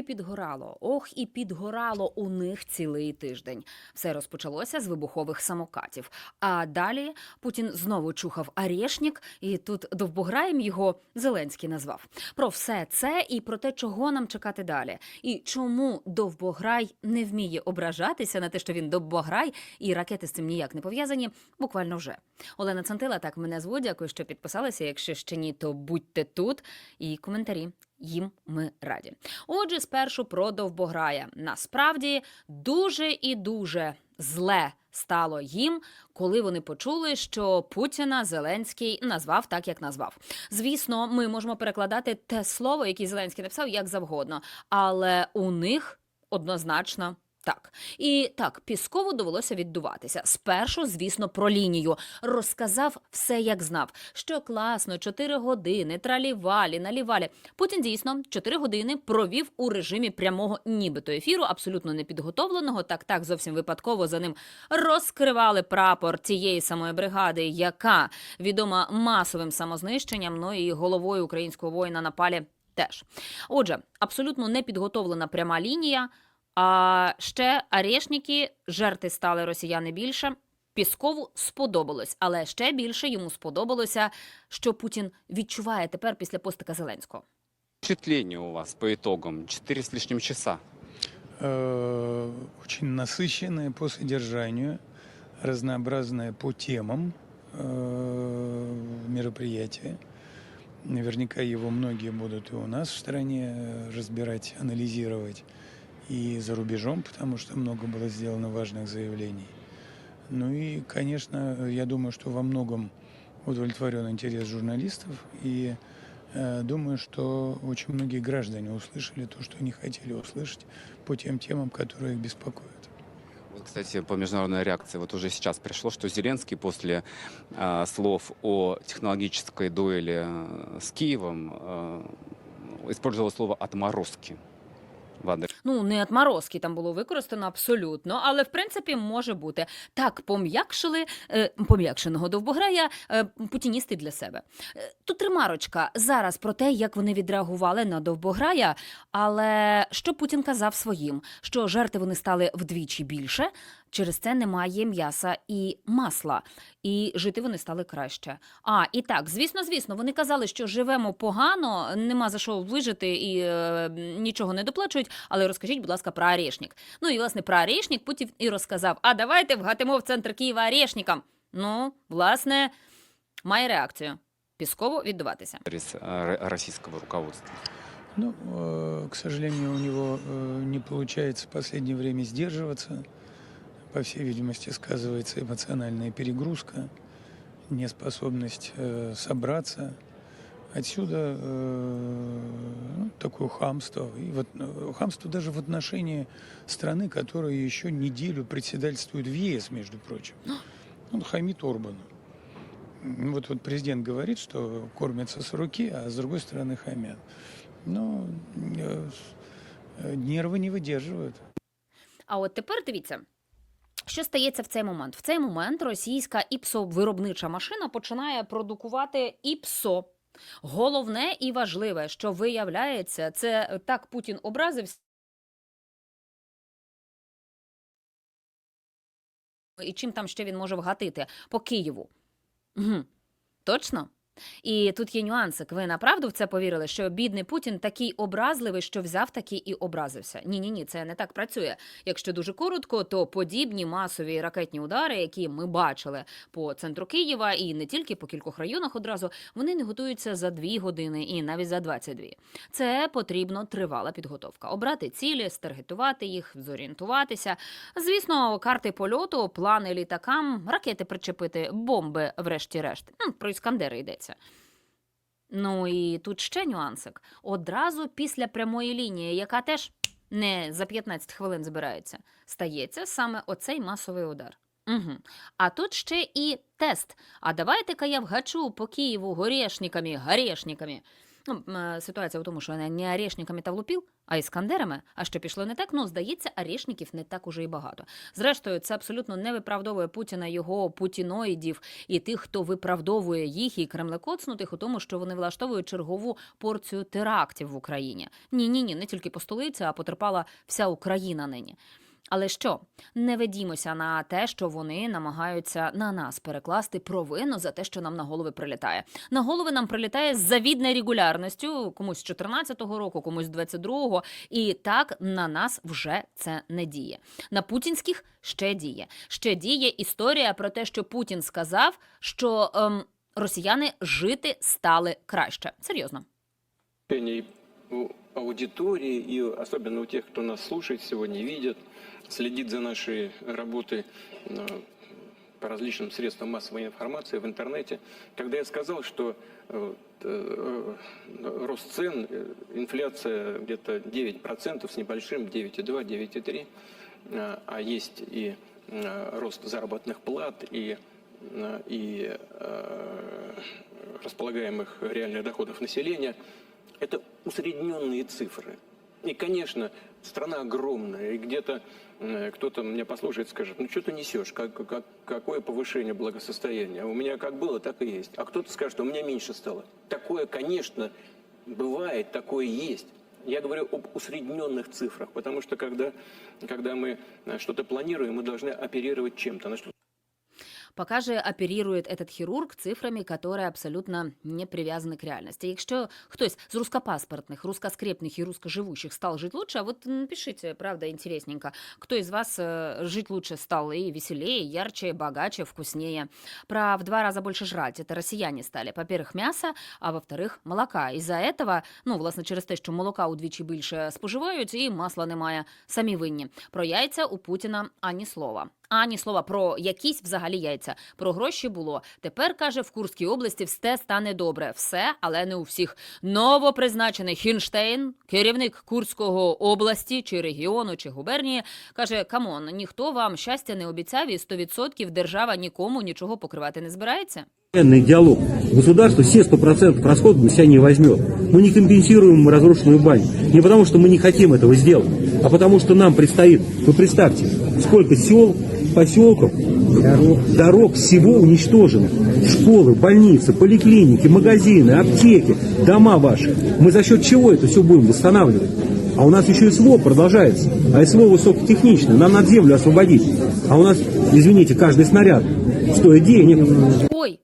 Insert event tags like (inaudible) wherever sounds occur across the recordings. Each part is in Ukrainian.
і підгорало, ох, і підгорало у них цілий тиждень. Все розпочалося з вибухових самокатів. А далі Путін знову чухав Арєшнік, і тут довбограєм його Зеленський назвав. Про все це і про те, чого нам чекати далі, і чому довбограй не вміє ображатися на те, що він довбограй, і ракети з цим ніяк не пов'язані. Буквально вже Олена Цантила, так мене звуть. Дякую, що підписалися. Якщо ще ні, то будьте тут. І коментарі їм ми раді. Отже, спершу про довбограя. Насправді дуже і дуже зле стало їм, коли вони почули, що Путіна Зеленський назвав так, як назвав. Звісно, ми можемо перекладати те слово, яке Зеленський написав, як завгодно, але у них однозначно. Так, і так, Піскову довелося віддуватися. Спершу, звісно, про лінію розказав все, як знав. Що класно, 4 години, тралівалі, налівалі. Путін дійсно 4 години провів у режимі прямого нібито ефіру, абсолютно непідготовленого. Так, так, зовсім випадково за ним розкривали прапор цієї самої бригади, яка відома масовим самознищенням, ну і головою українського воїна на палі теж. Отже, абсолютно непідготовлена пряма лінія. А ще арешники, жерти стали росіяни більше. Піскову сподобалось, але ще більше йому сподобалося, що Путін відчуває тепер після постика Зеленського. Впечатление у вас по итогам? Четыре с лишним часа. Э, очень насыщенное по содержанию, разнообразное по темам э, мероприятие. Наверняка его многие будут и у нас в стране э, разбирать, анализировать, И за рубежом, потому что много было сделано важных заявлений. Ну и, конечно, я думаю, что во многом удовлетворен интерес журналистов, и э, думаю, что очень многие граждане услышали то, что они хотели услышать по тем темам, которые их беспокоят. Вот, кстати, по международной реакции вот уже сейчас пришло, что Зеленский после э, слов о технологической дуэли э, с Киевом э, использовал слово «отморозки» в адрес Ну, не отморозки там було використано абсолютно, але в принципі може бути. Так пом'якшили е, пом'якшеного довбограя е, путіністи для себе. Е, тут ремарочка зараз про те, як вони відреагували на довбограя. Але що Путін казав своїм, що жерти вони стали вдвічі більше. Через це немає м'яса і масла, і жити вони стали краще. А і так, звісно, звісно, вони казали, що живемо погано, нема за що вижити і е, нічого не доплачують. Але розкажіть, будь ласка, про Орешник. Ну і власне про Орешник Путін і розказав: а давайте вгатимо в центр Києва Орешникам. Ну, власне, має реакцію. Пісково віддаватися. э, ро- российского руководства. Ну, э, к сожалению, у него э, не получается в последнее время сдерживаться. По всей видимости, сказывается эмоциональная перегрузка, неспособность э, собраться. Отсюда э, ну, такое хамство. И вот, э, хамство даже в отношении страны, которая еще неделю председательствует в ЕС, между прочим. Он хамит Орбану. Вот, вот президент говорит, что кормятся с руки, а с другой стороны хамят. Ну, э, э, нервы не выдерживают. А от тепер дивіться. Що стається в цей момент? В цей момент російська іпсо-виробнича машина починає продукувати іпсо. Головне і важливе, що виявляється, це так Путін образився. І чим там ще він може вгатити по Києву? Угу. Точно? І тут є нюансик. Ви направду в це повірили, що бідний Путін такий образливий, що взяв такий і образився. Ні, ні, ні, це не так працює. Якщо дуже коротко, то подібні масові ракетні удари, які ми бачили по центру Києва і не тільки по кількох районах одразу, вони не готуються за дві години і навіть за 22. Це потрібно тривала підготовка. Обрати цілі, старгетувати їх, зорієнтуватися. Звісно, карти польоту, плани літакам, ракети причепити, бомби, врешті-решт. Про іскандери йдеться. Ну і тут ще нюансик. Одразу після прямої лінії, яка теж не за 15 хвилин збирається, стається саме оцей масовий удар. Угу. А тут ще і тест. А давайте-ка я вгачу по Києву горішниками, горішниками. Ну, е, ситуація в тому, що не орешниками та влупіл, а іскандерами. А що пішло не так? Ну, здається, орешників не так уже і багато. Зрештою, це абсолютно не виправдовує Путіна, його путіноїдів і тих, хто виправдовує їх і кремлекоцнутих у тому, що вони влаштовують чергову порцію терактів в Україні. Ні, ні, ні, не тільки по столиці, а потерпала вся Україна нині. Але що не ведімося на те, що вони намагаються на нас перекласти провину за те, що нам на голови прилітає. На голови нам прилітає з завідною регулярністю, комусь з 14-го року, комусь з 22-го, і так на нас вже це не діє. На путінських ще діє. Ще діє історія про те, що Путін сказав, що ем, росіяни жити стали краще. Серйозно. аудитории и особенно у тех, кто нас слушает сегодня, видит, следит за нашей работой э, по различным средствам массовой информации в интернете. Когда я сказал, что э, э, рост цен, инфляция где-то 9% с небольшим, 9,2, 9,3, э, а есть и рост заработных плат, и, и располагаемых реальных доходов населения, это усредненные цифры. И, конечно, страна огромная, и где-то э, кто-то меня послушает и скажет, ну что ты несешь, как, как- какое повышение благосостояния? У меня как было, так и есть. А кто-то скажет, что у меня меньше стало. Такое, конечно, бывает, такое есть. Я говорю об усредненных цифрах, потому что когда, когда мы э, что-то планируем, мы должны оперировать чем-то. На что Пока же оперирует этот хірург цифрами, которые абсолютно не привязаны к реальности. Якщо хтось з русскопаспортных, русскоскрепных и русскоживущих стал жить лучше, а вот напишите, правда, интересненько, кто из вас э, жить лучше стал и веселее, ярче, богаче, вкуснее. Про в два раза больше жрать. Это россияне стали. Во-первых, мясо, а во-вторых, молока. Із-за этого, ну, власне, через те, що молока удвічі більше споживають, і масла немає. Самі винні. Про яйця у Путіна ані слова. Ані слова про якісь взагалі яйця. Про гроші було. Тепер каже, в Курській області все стане добре. Все, але не у всіх. Новопризначений Хінштейн, керівник Курського області чи регіону чи губернії, каже: Камон, ніхто вам щастя не обіцяв, і 100% держава нікому нічого покривати не збирається. Постоянный диалог. Государство все 100% расходов на себя не возьмет. Мы не компенсируем разрушенную баню. Не потому, что мы не хотим этого сделать, а потому, что нам предстоит, вы представьте, сколько сел, поселков, дорог, всего уничтожено. Школы, больницы, поликлиники, магазины, аптеки, дома ваши. Мы за счет чего это все будем восстанавливать? А у нас еще СВО продолжается. А СВО высокотехничное. Нам надо землю освободить. А у нас, извините, каждый снаряд стоит денег. Ой,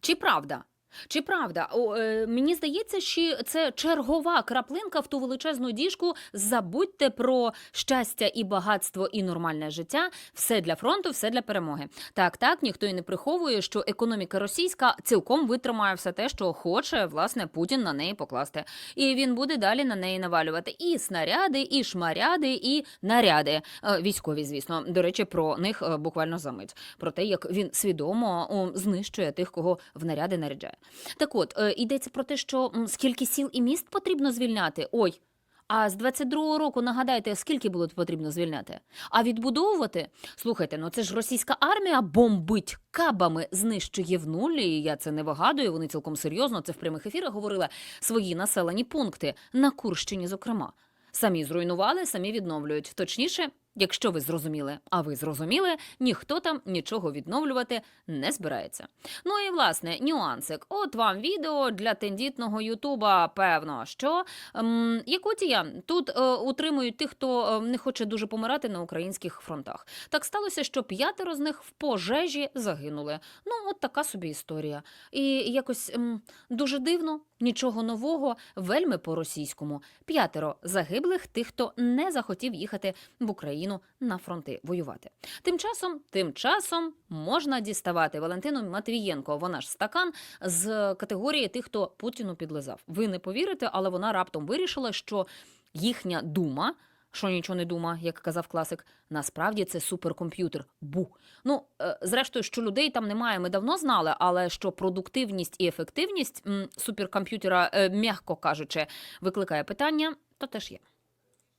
чи правда? Чи правда? О, е, мені здається, що це чергова краплинка в ту величезну діжку. Забудьте про щастя і багатство і нормальне життя. Все для фронту, все для перемоги. Так, так, ніхто і не приховує, що економіка російська цілком витримає все те, що хоче власне Путін на неї покласти. І він буде далі на неї навалювати і снаряди, і шмаряди, і наряди. Е, Військові, звісно. До речі, про них е, буквально за мить. Про те, як він свідомо знищує тих, кого в наряди наряджає. Так от, е, йдеться про те, що скільки сіл і міст потрібно звільняти. Ой. А з 22-го року нагадайте, скільки було потрібно звільняти? А відбудовувати? Слухайте, ну це ж російська армія бомбить кабами, знищує в нулі. Я це не вигадую. Вони цілком серйозно це в прямих ефірах говорили свої населені пункти на Курщині, зокрема. Самі зруйнували, самі відновлюють. Точніше, якщо ви зрозуміли, а ви зрозуміли, ніхто там нічого відновлювати не збирається. Ну і власне нюансик. От вам відео для тендітного Ютуба. Певно, що ем, Якутія тут е, утримують тих, хто е, не хоче дуже помирати на українських фронтах. Так сталося, що п'ятеро з них в пожежі загинули. Ну, от така собі історія. І якось ем, дуже дивно, нічого нового, вельми по-російському. П'ятеро загиблих тих, хто не захотів їхати в Україну на фронти воювати. Тим часом, тим часом можна діставати Валентину Матвієнко. Вона ж стакан з категорії тих, хто Путіну підлизав. Ви не повірите, але вона раптом вирішила, що їхня дума Що нічого не дума, як казав класик, насправді це суперкомп'ютер. Бу. Ну, е, зрештою, що людей там немає, ми давно знали, але що продуктивність і ефективність м, суперкомп'ютера, е, м'яко кажучи, викликає питання, то теж є.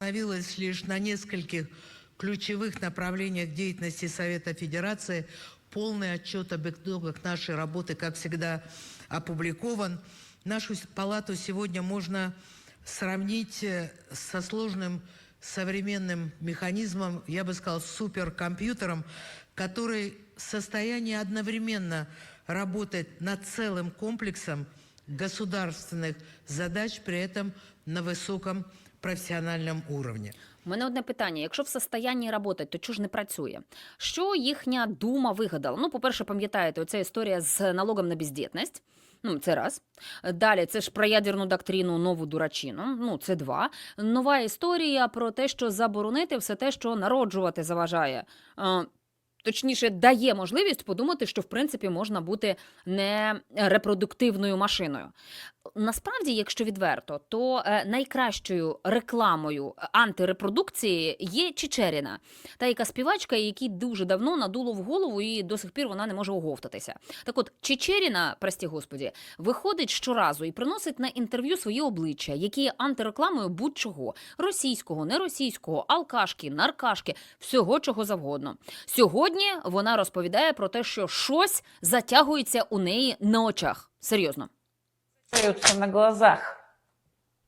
остановилась лишь на нескольких ключевых направлениях деятельности Совета Федерации. Полный отчет об итогах нашей работы, как всегда, опубликован. нашу с- палату сегодня можно сравнить э, со сложным современным механизмом, я бы сказал, суперкомпьютером, который в состоянии одновременно работать над целым комплексом государственных задач, при этом на высоком профессиональном уровне. У мене одне питання: якщо в состоянні працювати, то чого ж не працює? Що їхня дума вигадала? Ну, по-перше, пам'ятаєте, оця історія з налогом на бездітність. Ну, це раз. Далі, це ж про ядерну доктрину нову дурачину. Ну, це два. Нова історія про те, що заборонити все те, що народжувати заважає. Е, Точніше, дає можливість подумати, що в принципі можна бути не репродуктивною машиною. Насправді, якщо відверто, то е, найкращою рекламою антирепродукції є Чечеріна, та яка співачка, якій дуже давно надуло в голову, і до сих пір вона не може оговтатися. Так от, Чечеріна, прості господі, виходить щоразу і приносить на інтерв'ю своє обличчя, які є антирекламою будь-чого російського, неросійського, алкашки, наркашки, всього чого завгодно. Сьогодні вона розповідає про те, що щось затягується у неї на очах. Серйозно. остаются на глазах.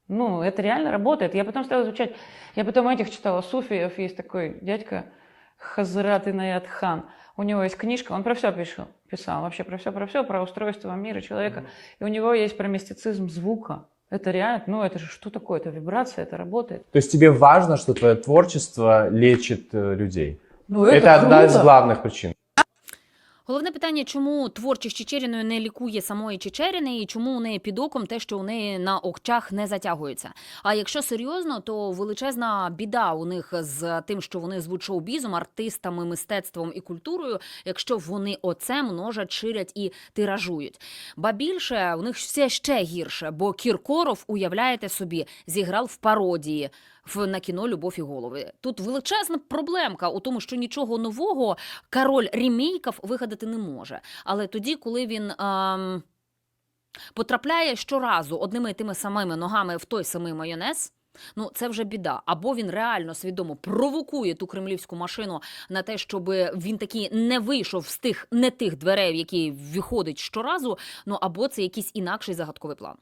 Ну, это реально работает. Я потом стала изучать, я потом этих читала, суфиев, есть такой дядька Хазрат Инаят Хан. У него есть книжка, он про все пишет, писал, вообще про все, про все, про устройство мира человека. И у него есть про мистицизм звука. Это реально, ну это же что такое? Это вибрация, это работает. То есть тебе важно, что твое творчество лечит э, людей? Ну это одна из главных причин. Головне питання, чому творчість Чечеріною не лікує самої Чечеріни, і чому у неї під оком те, що у неї на очах не затягується. А якщо серйозно, то величезна біда у них з тим, що вони звуть шоу-бізом, артистами, мистецтвом і культурою, якщо вони оце множать, ширять і тиражують. Ба більше у них все ще гірше, бо Кіркоров, уявляєте собі, зіграв в пародії. В на кіно Любов і голови тут величезна проблемка у тому, що нічого нового король ремейків вигадати не може. Але тоді, коли він ем, потрапляє щоразу одними і тими самими ногами в той самий майонез. Ну, це вже біда. Або він реально свідомо провокує ту кремлівську машину на те, щоб він таки не вийшов з тих не тих дверей, які виходить щоразу. Ну або це якийсь інакший загадковий план.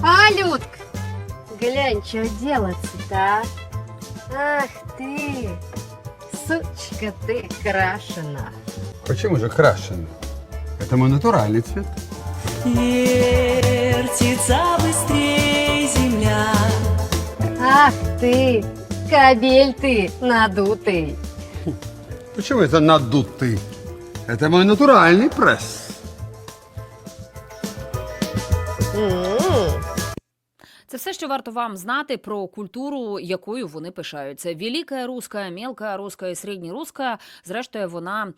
А, Людка, глянь, что делается-то, а? Ах ты, сучка ты крашена. Почему же крашеный? Это мой натуральный цвет. Вертится быстрее земля. Ах ты, кабель ты надутый. Почему это надутый? Это мой натуральный пресс. М. Це все, що варто вам знати про культуру, якою вони пишаються. Велика руська, мелка руська і середньоруська. Зрештою, вона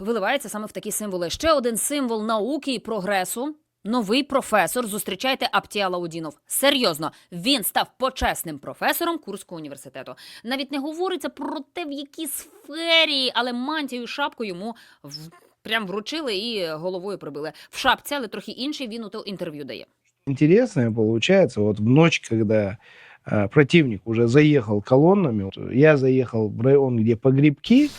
виливається саме в такі символи. Ще один символ науки і прогресу. Новий професор. Зустрічайте Аптія Лаудінов. Серйозно, він став почесним професором Курського університету. Навіть не говориться про те, в якій сфері, але мантію шапку йому в... прям вручили і головою прибили. В шапці, але трохи інший він у то інтерв'ю дає. Интересное получается, вот в ночь, когда э, противник уже заехал колоннами, я заехал в район, где погребки,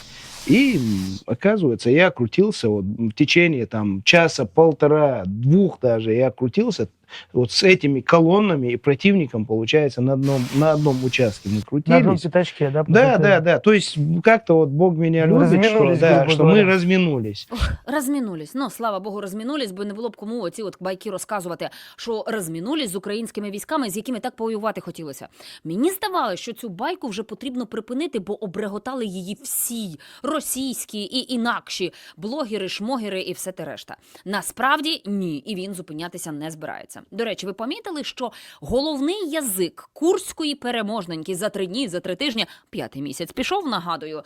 и м, оказывается, я крутился вот в течение там часа, полтора, двух даже, я крутился вот с этими колоннами и противником, получается, на одном, на одном участке мы На одном крутились. пятачке, да? Да, да, да. То есть как-то вот Бог меня Ну, любит, что, разминулись, да, грубо что мы говоря. разминулись. Розмінулись. Ну, слава Богу, розмінулись, бо не було б кому оці от байки розказувати, що розмінулись з українськими військами, з якими так повоювати хотілося. Мені здавалося, що цю байку вже потрібно припинити, бо обреготали її всі російські і інакші блогери, шмогери і все те решта. Насправді ні, і він зупинятися не збирається. До речі, ви помітили, що головний язик курської переможненьки за три дні, за три тижні, п'ятий місяць пішов, нагадую. Е,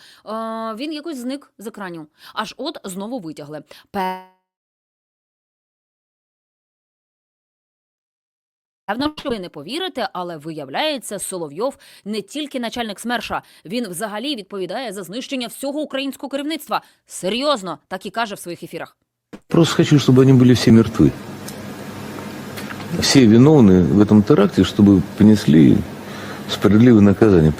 він якось зник з екранів. Аж от знову витягли. Певно, що ви не повірите, але виявляється, Соловйов не тільки начальник СМЕРШа, він взагалі відповідає за знищення всього українського керівництва. Серйозно, так і каже в своїх ефірах. Просто хочу, чтобы они были все мертвы. Все виновные в этом теракте, чтобы понесли справедливое наказание.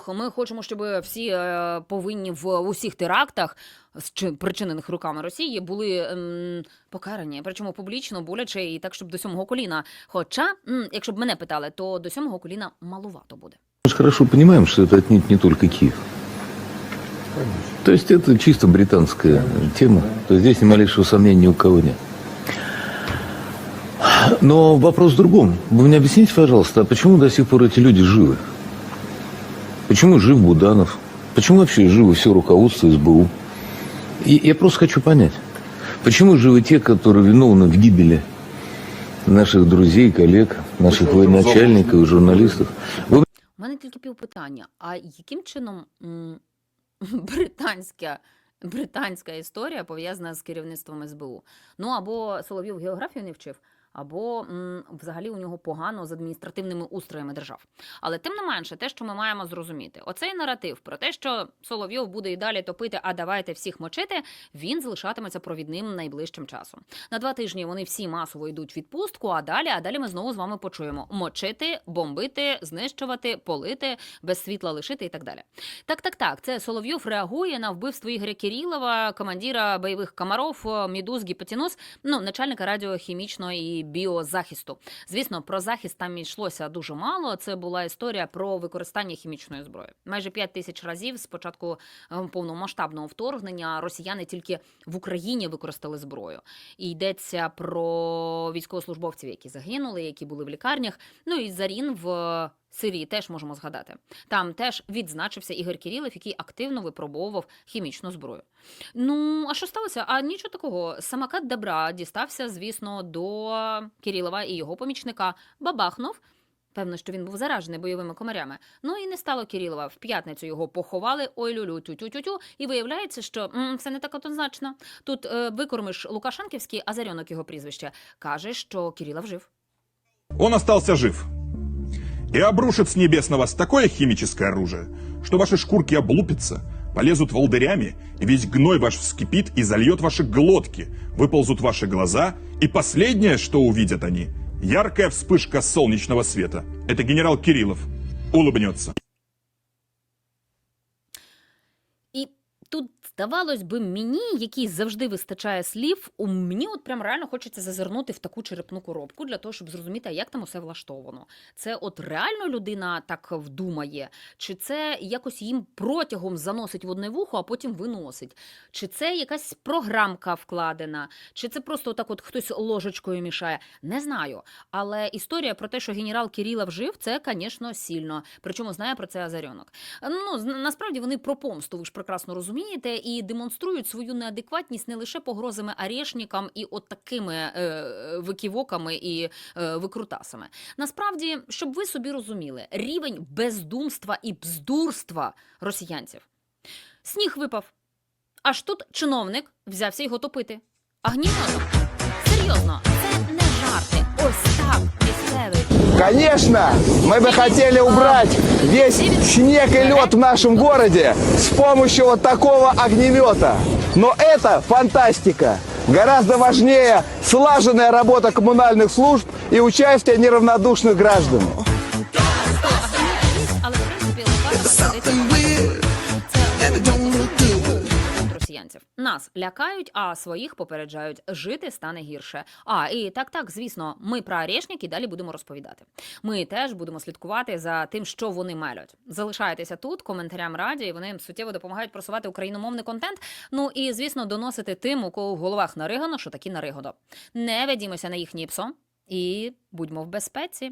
При этом Ох, ох, ми хочемо, щоб всі е, повинні в усіх терактах, зчи- причинених руками Росії, були ем, покарані, причому публічно, боляче і так, щоб до сьомого коліна. Хоча, м, якщо б мене питали, то до сьомого коліна малувато буде. Мы же хорошо понимаем, что это отнюдь не только Киев. То есть это чисто британская тема. То есть здесь ни малейшего сомнения ни у кого нет. Но вопрос в другом. Вы мне объясните, пожалуйста, а почему до сих пор эти люди живы? Почему жив Буданов? Почему вообще живо все руководство СБУ? И я просто хочу понять, почему живы те, которые виновны в гибели наших друзей, коллег, наших военачальников и журналистов? Вы У мене тільки півпитання. А яким чином (laughs) м, британська, британська історія пов'язана з керівництвом СБУ? Ну або Соловйов географію не вчив, або м, взагалі у нього погано з адміністративними устроями держав. Але тим не менше, те, що ми маємо зрозуміти, оцей наратив про те, що Соловйов буде і далі топити, а давайте всіх мочити, він залишатиметься провідним найближчим часом. На два тижні вони всі масово йдуть відпустку, а далі, а далі ми знову з вами почуємо мочити, бомбити, знищувати, полити, без світла лишити і так далі. Так, так, так. Це Соловйов реагує на вбивство Ігоря Кирилова, командира бойових комаров, Мідуз Гіпотінус, ну, начальника радіохімічного біозахисту. Звісно, про захист там йшлося дуже мало. Це була історія про використання хімічної зброї. Майже 5 тисяч разів з початку е, повномасштабного вторгнення росіяни тільки в Україні використали зброю. І йдеться про військовослужбовців, які загинули, які були в лікарнях. Ну і Зарін в Сирії теж можемо згадати. Там теж відзначився Ігор Кирилов, який активно випробовував хімічну зброю. Ну, а що сталося? А нічого такого. Самокат добра дістався, звісно, до Кирилова і його помічника бабахнув. Певно, що він був заражений бойовими комарями. Ну і не стало Кирилова. В п'ятницю його поховали. Ой люлю тю тю тю тю І виявляється, що м, все не так однозначно. Тут е, викормиш Лукашенківський, а Зарьонок його прізвище, каже, що Кирилов жив. Он остался жив. И обрушит с небес на вас такое химическое оружие, что ваши шкурки облупятся, полезут волдырями, и весь гной ваш вскипит и зальет ваши глотки, выползут ваши глаза, и последнее, что увидят они, яркая вспышка солнечного света. Это генерал Кириллов. Улыбнется. Здавалось би мені, який завжди вистачає слів, у мені от прям реально хочеться зазирнути в таку черепну коробку для того, щоб зрозуміти, як там усе влаштовано. Це от реально людина так вдумає, чи це якось їм протягом заносить в одне вухо, а потім виносить, чи це якась програмка вкладена, чи це просто так от хтось ложечкою мішає. Не знаю. Але історія про те, що генерал Кирилов жив, це, звісно, сильно. Причому знає про це Азарьонок. Ну, насправді вони про помсту, ви ж прекрасно розумієте, і демонструють свою неадекватність не лише погрозами арешникам і от такими е, виківоками і е, викрутасами. Насправді, щоб ви собі розуміли, рівень бездумства і бздурства росіянців. Сніг випав. Аж тут чиновник взявся його топити. А гнівно? Конечно, мы бы хотели убрать весь снег и лед в нашем городе с помощью вот такого огнемета. Но это фантастика. Гораздо важнее слаженная работа коммунальных служб и участие неравнодушных граждан. Але в принципі. Нас лякають, а своїх попереджають. Жити стане гірше. А і так, так, звісно, ми про орешник і далі будемо розповідати. Ми теж будемо слідкувати за тим, що вони мелють. Залишайтеся тут, коментарям раді, і вони суттєво допомагають просувати україномовний контент. Ну і звісно, доносити тим, у кого в головах наригано, що такі наригодо. Не ведімося на їхнє псо і будьмо в безпеці.